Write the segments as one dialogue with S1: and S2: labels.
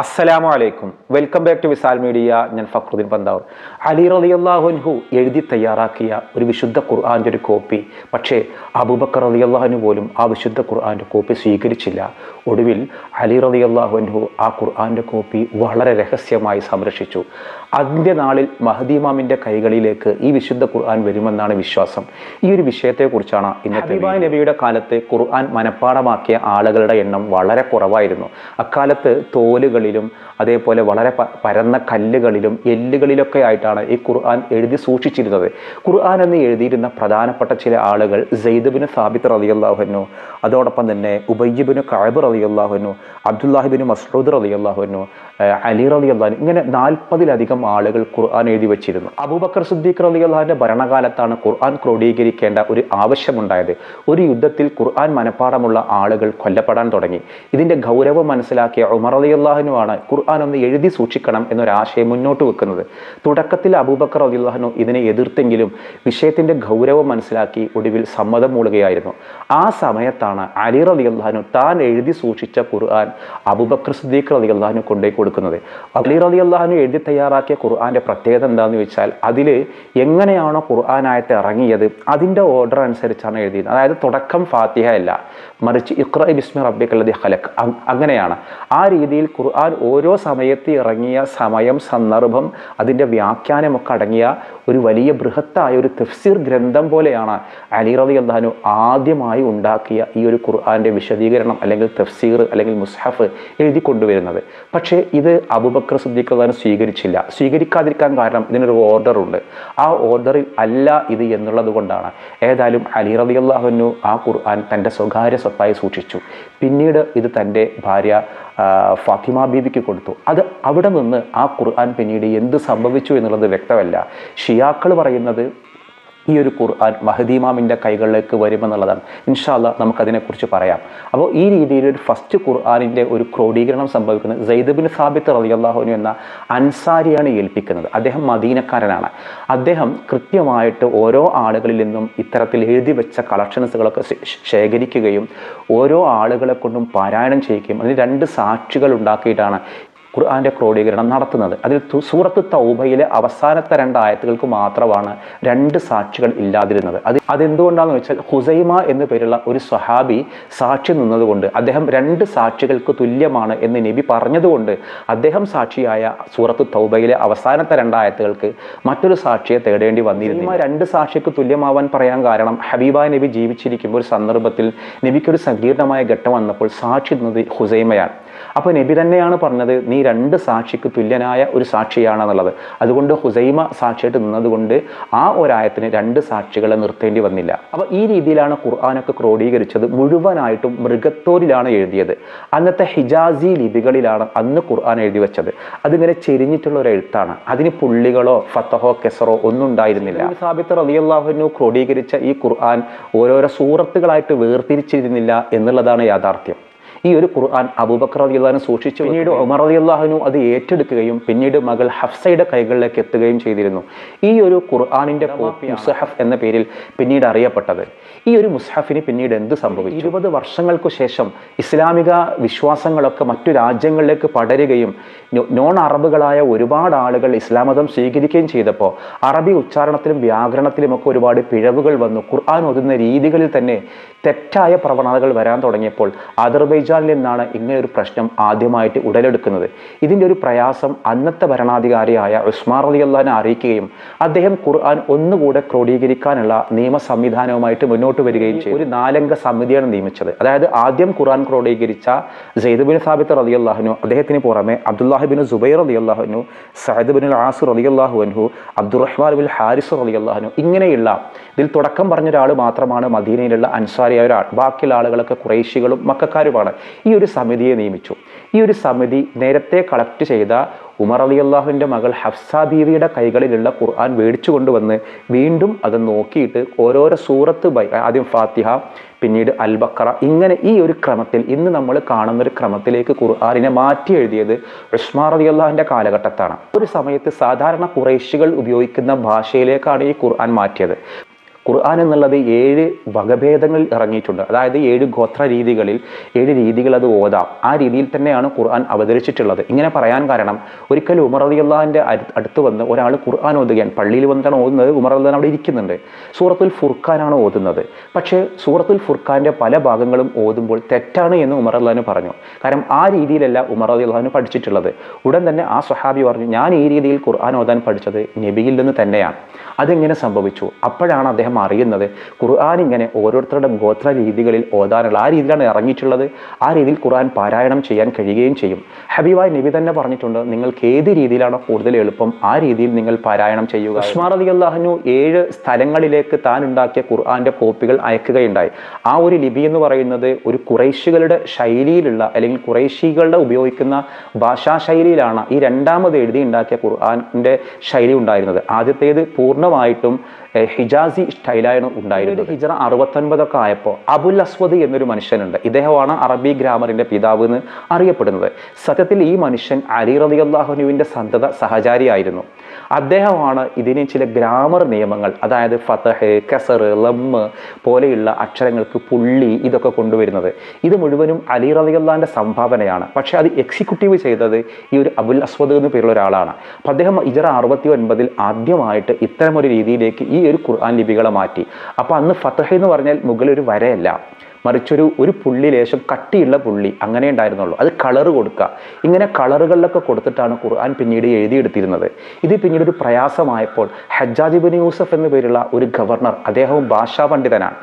S1: അസ്സലാമു അലൈക്കും. Welcome back to Visal media ഞാൻ ഫക്രുദ്ദീൻ പന്താവൂർ. അലി റളിയല്ലാഹുൻഹു എഴുതി തയ്യാറാക്കിയ ഒരു വിശുദ്ധ ഖുർആാന്റെ ഒരു കോപ്പി പക്ഷേ അബൂബക്കർ റളിയല്ലാഹുനു പോലും ആ വിശുദ്ധ ഖുർആാന്റെ കോപ്പി സ്വീകരിച്ചില്ല. ഒടുവിൽ അലി റളിയല്ലാഹുൻഹു ആ ഖുർആാന്റെ കോപ്പി വളരെ രഹസ്യമായി സംരക്ഷിച്ചു. അതിന്റെ നാളിൽ മഹദീമാമിന്റെ കൈകളിലേക്ക് ഈ വിശുദ്ധ ഖുർആൻ വരുമെന്നാണ് വിശ്വാസം. ഈ ഒരു വിഷയത്തെക്കുറിച്ചാണ് ഇന്നത്തെ ഹബീബായ് നബിയുടെ കാലത്ത് ഖുർആൻ മനഃപ്പാടമാക്കിയ ആളുകളുടെ എണ്ണം വളരെ കുറവായിരുന്നു. അക്കാലത്ത് തോലുകളിലും അതേപോലെ വളരെ പരന്ന കല്ലുകളിലും എല്ലുകളിലൊക്കെ ആയിട്ടാണ് ഈ ഖുർആൻ എഴുതി സൂക്ഷിച്ചിരുന്നത്. ഖുർആൻ എന്ന് എഴുതിയിരുന്ന പ്രധാനപ്പെട്ട ചില ആളുകൾ സെയ്ദബിന് സാബിത്ത് റതിയല്ലാഹുനു അതോടൊപ്പം തന്നെ ഉബയ്യബിന് കഅബ് റതിയല്ലാഹുനു അബ്ദുല്ലാഹിബിന് മസ്ഊദ് റതിയല്ലാഹുനു അലി റതിയല്ലാഹു ഇങ്ങനെ നാൽപ്പതിലധികം ആളുകൾ ഖുർആൻ എഴുതി വെച്ചിരുന്നു. അബൂബക്കർ സിദ്ദീഖ് റളിയല്ലാഹുവിന്റെ ഭരണകാലത്താണ് ഖുർആൻ ക്രോഡീകരിക്കേണ്ട ഒരു ആവശ്യമുണ്ടായത്. ഒരു യുദ്ധത്തിൽ ഖുർആൻ മനഃപ്പാടമുള്ള ആളുകൾ കൊല്ലപ്പെടാൻ തുടങ്ങി. ഇതിന്റെ ഗൗരവം മനസ്സിലാക്കിയ ഉമർ റളിയല്ലാഹുനുമാണ് ഖുർആൻ ഒന്ന് എഴുതി സൂക്ഷിക്കണം എന്നൊരാശയം മുന്നോട്ട് വെക്കുന്നത്. തുടക്കത്തിൽ അബൂബക്കർ റളിയല്ലാഹുനു ഇതിനെ എതിർത്തെങ്കിലും വിഷയത്തിന്റെ ഗൗരവം മനസ്സിലാക്കി ഒടുവിൽ സമ്മതം മൂളുകയായിരുന്നു. ആ സമയത്താണ് അലി റളിയല്ലാഹുനു താൻ എഴുതി സൂക്ഷിച്ച ഖുർആൻ അബൂബക്കർ സിദ്ദീഖ് റളിയല്ലാഹുനു കൊണ്ടുപോയി കൊടുക്കുന്നത്. അലി റളിയല്ലാഹുനു എഴുതി തയ്യാറാക്കിയ ഖുർആാന്റെ പ്രത്യേകത എന്താണെന്ന് ചോദിച്ചാൽ അതിൽ എങ്ങനെയാണോ ഖുർആാനായിട്ട് ഇറങ്ങിയത് അതിന്റെ ഓർഡർ അനുസരിച്ചാണ് എഴുതിയത്. അതായത് തുടക്കം ഫാത്തിഹ അല്ല മറിച്ച് ഇഖ്റ ബിസ്മി റബ്ബിക്കല്ലതി ഹലക് അങ്ങനെയാണ്. ആ രീതിയിൽ ഖുർആൻ ഓരോ സമയത്ത് ഇറങ്ങിയ സമയം സന്ദർഭം അതിന്റെ വ്യാഖ്യാനമൊക്കെ അടങ്ങിയ ഒരു വലിയ ബൃഹത്തായ ഒരു തഫ്സീർ ഗ്രന്ഥം പോലെയാണ് അലി റബി അള്ളഹാനു ആദ്യമായി ഉണ്ടാക്കിയ ഈ ഒരു ഖുർആാന്റെ വിശദീകരണം അല്ലെങ്കിൽ തഫ്സീർ അല്ലെങ്കിൽ മുസ്ഹഫ് എഴുതി കൊണ്ടുവരുന്നത് പക്ഷേ ഇത് അബുബക്കർ സിദ്ദീഖ് സ്വീകരിച്ചില്ല. സ്വീകരിക്കാതിരിക്കാൻ കാരണം ഇതിനൊരു ഓർഡറുണ്ട് ആ ഓർഡറിൽ അല്ല ഇത് എന്നുള്ളത് കൊണ്ടാണ്. ഏതായാലും അലി റബി അള്ളാഹുനു ആ ഖുർആൻ തന്റെ സ്വകാര്യ സ്വത്തായി സൂക്ഷിച്ചു. പിന്നീട് ഇത് തന്റെ ഭാര്യ ഫാത്തിമ ബീബിക്ക് കൊടുത്തു. അത് അവിടെ നിന്ന് ആ ഖുർആൻ പിന്നീട് എന്ത് സംഭവിച്ചു എന്നുള്ളത് വ്യക്തമല്ല. ഷിയാക്കൾ പറയുന്നത് ഈ ഒരു ഖുർആൻ മഹദീമാമിന്റെ കൈകളിലേക്ക് വരുമെന്നുള്ളതാണ്. ഇൻഷാല്ല നമുക്കതിനെക്കുറിച്ച് പറയാം. അപ്പോൾ ഈ രീതിയിൽ ഒരു ഫസ്റ്റ് ഖുർആാനിന്റെ ഒരു ക്രോഡീകരണം സംഭവിക്കുന്നത് സൈദബിൻ സാബിത്ത് റലിയല്ലാഹുനു എന്ന അൻസാരിയാണ് ഏൽപ്പിക്കുന്നത്. അദ്ദേഹം മദീനക്കാരനാണ്. അദ്ദേഹം കൃത്യമായിട്ട് ഓരോ ആളുകളിൽ നിന്നും ഇത്തരത്തിൽ എഴുതി വെച്ച കളക്ഷൻസുകളൊക്കെ ശേഖരിക്കുകയും ഓരോ ആളുകളെ കൊണ്ടും പാരായണം ചെയ്യുകയും അതിന് രണ്ട് സാക്ഷികൾ ഉണ്ടാക്കിയിട്ടാണ് ഖുർആന്റെ ക്രോഡീകരണം നടത്തുന്നത്. അതിൽ സൂറത്ത് തൗബയിലെ അവസാനത്തെ രണ്ട് ആയത്തുകൾക്ക് മാത്രമാണ് രണ്ട് സാക്ഷികൾ ഇല്ലാതിരുന്നത്. അത് അതെന്തുകൊണ്ടാണെന്ന് വെച്ചാൽ ഹുസൈമ എന്നു പേരുള്ള ഒരു സ്വഹാബി സാക്ഷി നിന്നതുകൊണ്ട് അദ്ദേഹം രണ്ട് സാക്ഷികൾക്ക് തുല്യമാണ് എന്ന് നബി പറഞ്ഞതുകൊണ്ട് അദ്ദേഹം സാക്ഷിയായ സൂറത്ത് തൗബയിലെ അവസാനത്തെ രണ്ടായത്തുകൾക്ക് മറ്റൊരു സാക്ഷിയെ തേടേണ്ടി വന്നിരുന്നു രണ്ട് സാക്ഷിക്ക് തുല്യമാവാൻ പറയാൻ കാരണം ഹബീബ നബി ജീവിച്ചിരിക്കുമ്പോൾ ഒരു സന്ദർഭത്തിൽ നബിക്കൊരു സങ്കീർണമായ ഘട്ടം വന്നപ്പോൾ സാക്ഷി നിന്നത് ഹുസൈമയാണ്. അപ്പോൾ നബി തന്നെയാണ് പറഞ്ഞത് നീ രണ്ട് സാക്ഷിക്ക് തുല്യനായ ഒരു സാക്ഷിയാണെന്നുള്ളത്. അതുകൊണ്ട് ഹുസൈമ സാക്ഷിയായിട്ട് നിന്നതുകൊണ്ട് ആ ഒരായത്തിന് രണ്ട് സാക്ഷികളെ നിർത്തേണ്ടി വന്നില്ല. അപ്പോൾ ഈ രീതിയിലാണ് ഖുർആാനൊക്കെ ക്രോഡീകരിച്ചത് മുഴുവനായിട്ടും മൃഗത്തോരിലാണ് എഴുതിയത്. അന്നത്തെ ഹിജാസി ലിപികളിലാണ് അന്ന് ഖുർആൻ എഴുതി വെച്ചത്. അതിങ്ങനെ ചെരിഞ്ഞിട്ടുള്ള ഒരു എഴുത്താണ്. അതിന് പുള്ളികളോ ഫത്തഹോ കെസറോ ഒന്നും ഉണ്ടായിരുന്നില്ല. സാബിത്ത് റലിയല്ലാഹുനു ക്രോഡീകരിച്ച ഈ ഖുർആൻ ഓരോരോ സൂറത്തുകളായിട്ട് വേർതിരിച്ചിരുന്നില്ല എന്നുള്ളതാണ് യാഥാർത്ഥ്യം. ഈ ഒരു ഖുർആൻ അബൂബക്കർ അലി റളിയല്ലാഹു സൂക്ഷിച്ചു. പിന്നീട് ഉമർ അലി അള്ളാഹുനു അത് ഏറ്റെടുക്കുകയും പിന്നീട് മകൾ ഹഫ്സയുടെ കൈകളിലേക്ക് എത്തുകയും ചെയ്തിരുന്നു. ഈ ഒരു ഖുർആനിന്റെ കോപ്പി മുസഹഫ് എന്ന പേരിൽ പിന്നീട് അറിയപ്പെട്ടത്. ഈ ഒരു മുസ്ഹഫിന് പിന്നീട് എന്ത് സംഭവിച്ചു? ഇരുപത് വർഷങ്ങൾക്കു ശേഷം ഇസ്ലാമിക വിശ്വാസങ്ങളൊക്കെ മറ്റു രാജ്യങ്ങളിലേക്ക് പടരുകയും നോൺ അറബുകളായ ഒരുപാട് ആളുകൾ ഇസ്ലാം മതം സ്വീകരിക്കുകയും ചെയ്തപ്പോൾ അറബി ഉച്ചാരണത്തിലും വ്യാകരണത്തിലും ഒക്കെ ഒരുപാട് പിഴവുകൾ വന്നു. ഖുർആൻ ഒതുന്ന രീതികളിൽ തന്നെ തെറ്റായ പ്രവണതകൾ വരാൻ തുടങ്ങിയപ്പോൾ അദർബൈജാനിൽ നിന്നാണ് ഇങ്ങനെ ഒരു പ്രശ്നം ആദ്യമായിട്ട് ഉടലെടുക്കുന്നത്. ഇതിന്റെ ഒരു പ്രയാസം അന്നത്തെ ഭരണാധികാരിയായ ഉസ്മാർ അലി അള്ളഹാനെ അറിയിക്കുകയും അദ്ദേഹം ഖുർആൻ ഒന്നുകൂടെ ക്രോഡീകരിക്കാനുള്ള നിയമ സംവിധാനവുമായിട്ട് മുന്നോട്ട് വരികയും ചെയ്തു. ഒരു നാലംഗ സമിതിയാണ് നിയമിച്ചത്. അതായത് ആദ്യം ഖുർആൻ ക്രോഡീകരിച്ച സെയ്ദുബിൻ സാബിത്ത് റലി അള്ളാഹനു അദ്ദേഹത്തിന് പുറമെ അബ്ദുല്ലാഹിബിൻ സുബൈർ അലി അള്ളാഹുനു സഹദ് ബിൻ ആസുർ അലി അള്ളാഹുഅൻഹു അബ്ദുറഹ്മാൻ ബിൻ ഹാരിസുർ അലി അള്ളാഹുനു ഇങ്ങനെയുള്ള ഇതിൽ തുടക്കം പറഞ്ഞ ഒരാൾ മാത്രമാണ് മദീനയിലുള്ള അൻസാരിയായ ഒരാൾ. ബാക്കിയുള്ള ആളുകളൊക്കെ കുറേശികളും മക്കാരുമാണ്. ഈ ഒരു സമിതിയെ നിയമിച്ചു. ഈ ഒരു സമിതി നേരത്തെ കളക്ട് ചെയ്ത ഉമർ അലി അള്ളാഹുവിന്റെ മകൾ ഹഫ്സ ബീവിയുടെ കൈകളിലുള്ള ഖുർആൻ മേടിച്ചു കൊണ്ടുവന്ന് വീണ്ടും അത് നോക്കിയിട്ട് ഓരോരോ സൂറത്ത് ബൈ ആദ്യം ഫാത്തിഹ പിന്നീട് അൽ ബക്കറ ഇങ്ങനെ ഈ ഒരു ക്രമത്തിൽ ഇന്ന് നമ്മൾ കാണുന്ന ഒരു ക്രമത്തിലേക്ക് ഖുർആാനിനെ മാറ്റി എഴുതിയത് ഉസ്മാർ അലി അള്ളാഹിന്റെ കാലഘട്ടത്താണ്. ഒരു സമയത്ത് സാധാരണ കുറേശികൾ ഉപയോഗിക്കുന്ന ഭാഷയിലേക്കാണ് ഈ ഖുർആൻ മാറ്റിയത്. ഖുർആൻ എന്നുള്ളത് ഏഴ് വകഭേദങ്ങൾ ഇറങ്ങിയിട്ടുണ്ട്. അതായത് ഏഴ് ഗോത്ര രീതികളിൽ ഏഴ് രീതികൾ അത് ഓതാം. ആ രീതിയിൽ തന്നെയാണ് ഖുർആൻ അവതരിച്ചിട്ടുള്ളത്. ഇങ്ങനെ പറയാൻ കാരണം ഒരിക്കൽ ഉമർ അലി അള്ളാഹിന്റെ അടുത്ത് വന്ന് ഒരാൾ ഖുർആൻ ഓതുകയാണ്. പള്ളിയിൽ വന്നിട്ടാണ് ഓതുന്നത്. ഉമർ അള്ളഹാൻ അവിടെ ഇരിക്കുന്നുണ്ട്. സൂറത്തുൽ ഫുർഖാനാണ് ഓതുന്നത്. പക്ഷേ സൂറത്തുൽ ഫുർഖാന്റെ പല ഭാഗങ്ങളും ഓതുമ്പോൾ തെറ്റാണ് എന്ന് ഉമർ അള്ളഹാന് പറഞ്ഞു. കാരണം ആ രീതിയിലല്ല ഉമർ അലി അള്ളഹാന് പഠിച്ചിട്ടുള്ളത്. ഉടൻ തന്നെ ആ സ്വഹാബി പറഞ്ഞു ഞാൻ ഈ രീതിയിൽ ഖുർആൻ ഓതാൻ പഠിച്ചത് നബിയിൽ നിന്ന് തന്നെയാണ്. അതെങ്ങനെ സംഭവിച്ചു? അപ്പോഴാണ് അദ്ദേഹം അറിയുന്നത്. ഖുർആൻ ഇങ്ങനെ ഓരോരുത്തരുടെ ഗോത്ര രീതികളിൽ ഓതാനുള്ള ആ രീതിയിലാണ് ഇറങ്ങിയിട്ടുള്ളത്. ആ രീതിയിൽ ഖുർആൻ പാരായണം ചെയ്യാൻ കഴിയുകയും ചെയ്യും. ഹബീബായ് നബി തന്നെ പറഞ്ഞിട്ടുണ്ട് നിങ്ങൾക്ക് ഏത് രീതിയിലാണോ കൂടുതൽ എളുപ്പം ആ രീതിയിൽ നിങ്ങൾ പാരായണം ചെയ്യുക. ഉസ്മാർ അലി അള്ളാഹനു ഏഴ് സ്ഥലങ്ങളിലേക്ക് താൻ ഉണ്ടാക്കിയ ഖുർആന്റെ കോപ്പികൾ അയക്കുകയുണ്ടായി. ആ ഒരു ലിപി എന്ന് പറയുന്നത് ഒരു കുറേശികളുടെ ശൈലിയിലുള്ള അല്ലെങ്കിൽ കുറേശികളുടെ ഉപയോഗിക്കുന്ന ഭാഷാശൈലിയിലാണ് ഈ രണ്ടാമത് എഴുതി ഉണ്ടാക്കിയ ഖുർആാനിന്റെ ശൈലി ഉണ്ടായിരുന്നത്. ആദ്യത്തേത് പൂർണമായിട്ടും ഹിജാസി സ്റ്റൈലാണ് ഉണ്ടായിരുന്നത്. ഹിജറ അറുപത്തൊൻപതൊക്കെ ആയപ്പോൾ അബുൽ അസ്വദി എന്നൊരു മനുഷ്യനുണ്ട്. ഇദ്ദേഹമാണ് അറബി ഗ്രാമറിന്റെ പിതാവ് എന്ന് അറിയപ്പെടുന്നത്. സത്യത്തിൽ ഈ മനുഷ്യൻ അലി റതി അള്ളാഹുനുവിന്റെ സന്തത സഹചാരിയായിരുന്നു. അദ്ദേഹമാണ് ഇതിന് ചില ഗ്രാമർ നിയമങ്ങൾ അതായത് ഫതഹ് കസർ ലമ്മ് പോലെയുള്ള അക്ഷരങ്ങൾക്ക് പുള്ളി ഇതൊക്കെ കൊണ്ടുവരുന്നത്. ഇത് മുഴുവനും അലി റതി അള്ളാഹിന്റെ സംഭാവനയാണ്. പക്ഷേ അത് എക്സിക്യൂട്ടീവ് ചെയ്തത് ഈ ഒരു അബുൽ അസ്വദ് എന്ന് പേരുള്ള ഒരാളാണ്. അപ്പം അദ്ദേഹം ഇജറ അറുപത്തി ഒൻപതിൽ ആദ്യമായിട്ട് ഇത്തരമൊരു രീതിയിലേക്ക് ഈ ഒരു ഖുർആൻ ലിപികളെ മാറ്റി. അപ്പോൾ അന്ന് ഫത്തഹ എന്ന് പറഞ്ഞാൽ മുകളിൽ ഒരു വരയല്ല. മറിച്ചൊരു ഒരു പുള്ളി ലേശം കട്ടിയുള്ള പുള്ളി അങ്ങനെ ഉണ്ടായിരുന്നുള്ളൂ. അത് കളർ കൊടുക്കുക. ഇങ്ങനെ കളറുകളിലൊക്കെ കൊടുത്തിട്ടാണ് ഖുർആൻ പിന്നീട് എഴുതിയെടുത്തിരുന്നത്. ഇത് പിന്നീട് ഒരു പ്രയാസമായപ്പോൾ ഹജ്ജാജിബിൻ യൂസഫ് എന്നു പേരുള്ള ഒരു ഗവർണർ അദ്ദേഹവും ഭാഷാ പണ്ഡിതനാണ്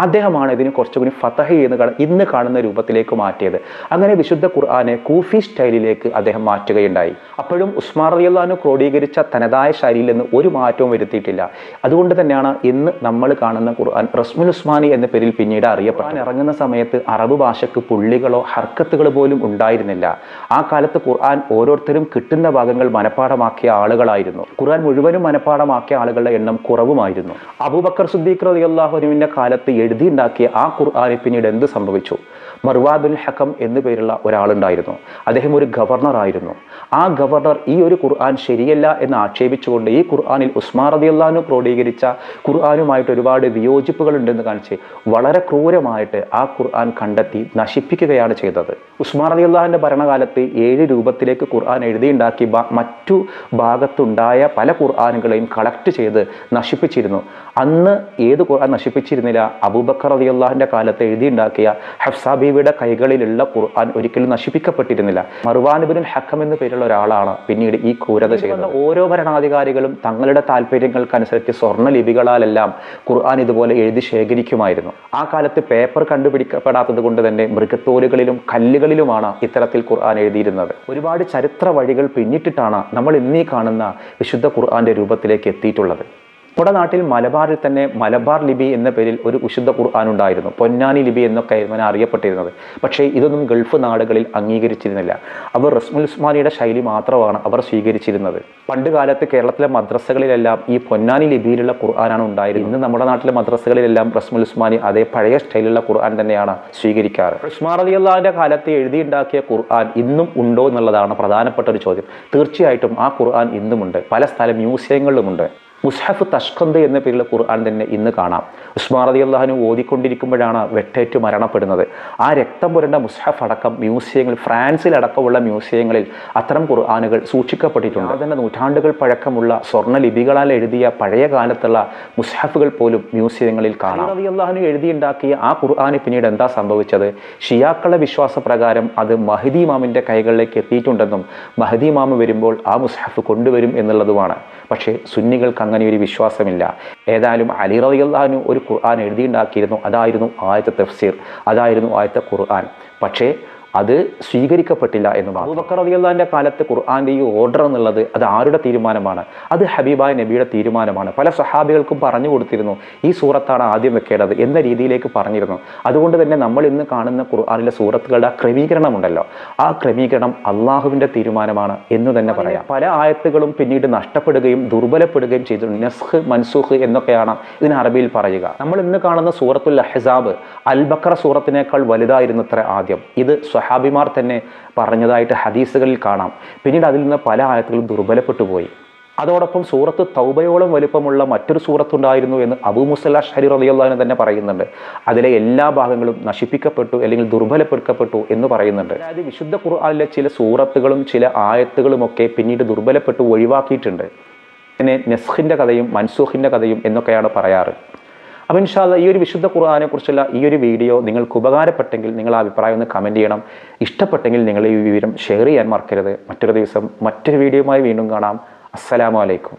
S1: അദ്ദേഹമാണ് ഇതിന് കുറച്ചുകൂടി ഫതഹി എന്ന് ഇന്ന് കാണുന്ന രൂപത്തിലേക്ക് മാറ്റിയത്. അങ്ങനെ വിശുദ്ധ ഖുർആാനെ കൂഫി സ്റ്റൈലിലേക്ക് അദ്ദേഹം മാറ്റുകയുണ്ടായി. അപ്പോഴും ഉസ്മാൻ റളിയല്ലാഹു ക്രോഡീകരിച്ച തനതായ ശൈലിയിൽ നിന്ന് ഒരു മാറ്റവും വരുത്തിയിട്ടില്ല. അതുകൊണ്ട് തന്നെയാണ് ഇന്ന് നമ്മൾ കാണുന്ന ഖുർആൻ റസ്മുൽ ഉസ്മാനി എന്ന പേരിൽ പിന്നീട് അറിയപ്പെടാൻ ഇറങ്ങുന്ന സമയത്ത് അറബ് ഭാഷയ്ക്ക് പുള്ളികളോ ഹർക്കത്തുകൾ പോലും ഉണ്ടായിരുന്നില്ല. ആ കാലത്ത് ഖുർആൻ ഓരോരുത്തരും കിട്ടുന്ന ഭാഗങ്ങൾ മനഃപ്പാടമാക്കിയ ആളുകളായിരുന്നു. ഖുർആൻ മുഴുവനും മനഃപ്പാടമാക്കിയ ആളുകളുടെ എണ്ണം കുറവുമായിരുന്നു. അബൂബക്കർ സുദ്ദീഖ് റളിയല്ലാഹുവിന്റെ കാലത്ത് എഴുതിയുണ്ടാക്കിയ ആ ഖുർആാനെ പിന്നീട് എന്ത് സംഭവിച്ചു? മർവാദുൽ ഹക്കം എന്നു പേരുള്ള ഒരാളുണ്ടായിരുന്നു. അദ്ദേഹം ഒരു ഗവർണർ ആയിരുന്നു. ആ ഗവർണർ ഈ ഒരു ഖുർആൻ ശരിയല്ല എന്ന് ആക്ഷേപിച്ചുകൊണ്ട് ഈ ഖുർആനിൽ ഉസ്മാൻ റളിയല്ലാഹു ക്രോഡീകരിച്ച ഖുർആാനുമായിട്ട് ഒരുപാട് വിയോജിപ്പുകൾ ഉണ്ടെന്ന് കാണിച്ച് വളരെ ക്രൂരമായിട്ട് ആ ഖുർആൻ കണ്ടെത്തി നശിപ്പിക്കുകയാണ് ചെയ്തത്. ഉസ്മാൻ റളിയല്ലാഹുവിന്റെ ഭരണകാലത്ത് ഏഴ് രൂപത്തിലേക്ക് ഖുർആൻ എഴുതിയുണ്ടാക്കി മറ്റു ഭാഗത്തുണ്ടായ പല ഖുർആാനുകളെയും കളക്ട് ചെയ്ത് നശിപ്പിച്ചിരുന്നു. അന്ന് ഏത് ഖുർആൻ നശിപ്പിച്ചിരുന്നില്ല? അബൂബക്കർ റളിയല്ലാഹുവിന്റെ കാലത്ത് എഴുതിയുണ്ടാക്കിയ ഹഫ്സ ബീവിയുടെ കൈകളിലുള്ള ഖുർആൻ ഒരിക്കലും നശിപ്പിക്കപ്പെട്ടിരുന്നില്ല. മറുവാനുബിനുൽ ഹക്കം എന്ന പേരുള്ള ഒരാളാണ് പിന്നീട് ഈ ക്രൂരത ചെയ്യുന്നത് ഓരോ ഭരണാധികാരികളും തങ്ങളുടെ താല്പര്യങ്ങൾക്കനുസരിച്ച് സ്വർണ ലിപികളാലെല്ലാം ഖുർആൻ ഇതുപോലെ എഴുതി ശേഖരിക്കുമായിരുന്നു. ആ കാലത്ത് പേപ്പർ കണ്ടുപിടിക്കപ്പെടാത്തത് കൊണ്ട് തന്നെ മൃഗത്തോലുകളിലും കല്ലുകളിലുമാണ് ഇത്തരത്തിൽ ഖുർആൻ എഴുതിയിരുന്നത്. ഒരുപാട് ചരിത്ര വഴികൾ പിന്നിട്ടിട്ടാണ് നമ്മൾ ഇന്നീ കാണുന്ന വിശുദ്ധ ഖുർആന്റെ രൂപത്തിലേക്ക് എത്തിയിട്ടുള്ളത്. നമ്മുടെ നാട്ടിൽ മലബാറിൽ തന്നെ മലബാർ ലിപി എന്ന പേരിൽ ഒരു വിശുദ്ധ ഖുർആൻ ഉണ്ടായിരുന്നു. പൊന്നാനി ലിപി എന്നൊക്കെ ആയിരുന്നു അറിയപ്പെട്ടിരുന്നത്. പക്ഷേ ഇതൊന്നും ഗൾഫ് നാടുകളിൽ അംഗീകരിച്ചിരുന്നില്ല. അവർ റസ്മുൽ ഉസ്മാനിയുടെ ശൈലി മാത്രമാണ് അവർ സ്വീകരിച്ചിരുന്നത്. പണ്ട് കാലത്ത് കേരളത്തിലെ മദ്രസകളിലെല്ലാം ഈ പൊന്നാനി ലിപിയിലുള്ള ഖുർആനാണ് ഉണ്ടായിരുന്നത്. ഇന്ന് നമ്മുടെ നാട്ടിലെ മദ്രസകളിലെല്ലാം റസ്മുൽ ഉസ്മാനി അതേ പഴയ സ്റ്റൈലിലുള്ള ഖുർആൻ തന്നെയാണ് സ്വീകരിക്കാറ്. ഉസ്മാൻ അലി അള്ളാഹിന്റെ കാലത്ത് എഴുതിയുണ്ടാക്കിയ ഖുർആൻ ഇന്നും ഉണ്ടോ എന്നുള്ളതാണ് പ്രധാനപ്പെട്ട ഒരു ചോദ്യം. തീർച്ചയായിട്ടും ആ ഖുർആൻ ഇന്നുമുണ്ട്. പല സ്ഥല മ്യൂസിയങ്ങളിലുമുണ്ട്. മുസ്ഹഫ് തഷ്കന്ത് എന്ന പേരിൽ ഖുർആൻ തന്നെ ഇന്ന് കാണാം. ഉസ്മാൻ റതി അള്ളഹാനു ഓതിക്കൊണ്ടിരിക്കുമ്പോഴാണ് വെട്ടേറ്റ് മരണപ്പെടുന്നത്. ആ രക്തം പുരണ്ട മുസ്ഹഫ് അടക്കം മ്യൂസിയങ്ങൾ ഫ്രാൻസിലടക്കമുള്ള മ്യൂസിയങ്ങളിൽ അത്തരം ഖുർആാനുകൾ സൂക്ഷിക്കപ്പെട്ടിട്ടുണ്ട്. അതുതന്നെ നൂറ്റാണ്ടുകൾ പഴക്കമുള്ള സ്വർണ ലിപികളാൽ എഴുതിയ പഴയ കാലത്തുള്ള മുസ്ഹഫുകൾ പോലും മ്യൂസിയങ്ങളിൽ കാണാം. റതി അള്ളഹാനു എഴുതിയുണ്ടാക്കിയ ആ ഖുർആാന് പിന്നീട് എന്താ സംഭവിച്ചത്? ഷിയാക്കളുടെ വിശ്വാസപ്രകാരം അത് മഹദി ഇമാമിന്റെ കൈകളിലേക്ക് എത്തിയിട്ടുണ്ടെന്നും മഹദി ഇമാമ് വരുമ്പോൾ ആ മുസ്ഹഫ് കൊണ്ടുവരും എന്നുള്ളതുമാണ്. പക്ഷേ സുന്നികൾക്ക് അങ്ങനെ ഒരു വിശ്വാസമില്ല. ഏതായാലും അലി റളിയല്ലാഹു ഒരു ഖുർആൻ എഴുതിയുണ്ടാക്കിയിരുന്നു. അതായിരുന്നു ആദ്യത്തെ തഫ്സീർ. അതായിരുന്നു ആദ്യത്തെ ഖുർആൻ. പക്ഷേ അത് സ്വീകരിക്കപ്പെട്ടില്ല എന്ന് മാത്രം. അബൂബക്കർ കാലത്ത് ഖുർആാന്റെ ഈ ഓർഡർ എന്നുള്ളത് അത് ആരുടെ തീരുമാനമാണ്? അത് ഹബീബായ നബിയുടെ തീരുമാനമാണ്. പല സഹാബികൾക്കും പറഞ്ഞു കൊടുത്തിരുന്നു ഈ സൂറത്താണ് ആദ്യം വെക്കേണ്ടത് എന്ന രീതിയിലേക്ക് പറഞ്ഞിരുന്നു. അതുകൊണ്ട് തന്നെ നമ്മൾ ഇന്ന് കാണുന്ന ഖുർആാനിലെ സൂറത്തുകളുടെ ആ ക്രമീകരണമുണ്ടല്ലോ ആ ക്രമീകരണം അള്ളാഹുവിന്റെ തീരുമാനമാണ് എന്ന് തന്നെ പറയാം. പല ആയത്തുകളും പിന്നീട് നഷ്ടപ്പെടുകയും ദുർബലപ്പെടുകയും ചെയ്തിട്ടുണ്ട് നസ്ഖ് മൻസൂഖ് എന്നൊക്കെയാണ് ഇതിന് അറബിയിൽ പറയുക. നമ്മൾ ഇന്ന് കാണുന്ന സൂറത്തുൽ അഹ്സാബ് അൽ ബക്ര സൂറത്തിനേക്കാൾ വലുതായിരുന്നത്ര ആദ്യം. ഇത് സ്വഹാബിമാർ തന്നെ പറഞ്ഞതായിട്ട് ഹദീസുകളിൽ കാണാം. പിന്നീട് അതിൽ നിന്ന് പല ആയത്തുകളും ദുർബലപ്പെട്ടു പോയി. അതോടൊപ്പം സൂറത്ത് തൗബയോളം വലുപ്പമുള്ള മറ്റൊരു സൂറത്തുണ്ടായിരുന്നു എന്ന് അബൂ മുസല്ല ഷരി റളിയല്ലാഹു തന്നെ പറയുന്നുണ്ട്. അതിലെ എല്ലാ ഭാഗങ്ങളും നശിപ്പിക്കപ്പെട്ടു അല്ലെങ്കിൽ ദുർബലപ്പെടുക്കപ്പെട്ടു എന്ന് പറയുന്നുണ്ട്. അതായത് വിശുദ്ധ ഖുർആനിലെ ചില സൂറത്തുകളും ചില ആയത്തുകളുമൊക്കെ പിന്നീട് ദുർബലപ്പെട്ടു ഒഴിവാക്കിയിട്ടുണ്ട്. പിന്നെ നെസ്ഖിന്റെ കഥയും മൻസൂഖിന്റെ കഥയും എന്നൊക്കെയാണ് പറയാറ്. അപ്പോൾ ഇൻഷാല്ല ഈ ഒരു വിശുദ്ധ ഖുർആാനെ കുറിച്ചുള്ള ഈ ഒരു വീഡിയോ നിങ്ങൾക്ക് ഉപകാരപ്പെട്ടെങ്കിൽ നിങ്ങൾ അഭിപ്രായം ഒന്ന് കമന്റ് ചെയ്യണം. ഇഷ്ടപ്പെട്ടെങ്കിൽ നിങ്ങൾ ഈ വിവരം ഷെയർ ചെയ്യാൻ മറക്കരുത്. മറ്റൊരു ദിവസം മറ്റൊരു വീഡിയോയുമായി വീണ്ടും കാണാം. അസ്സലാമു അലൈക്കും.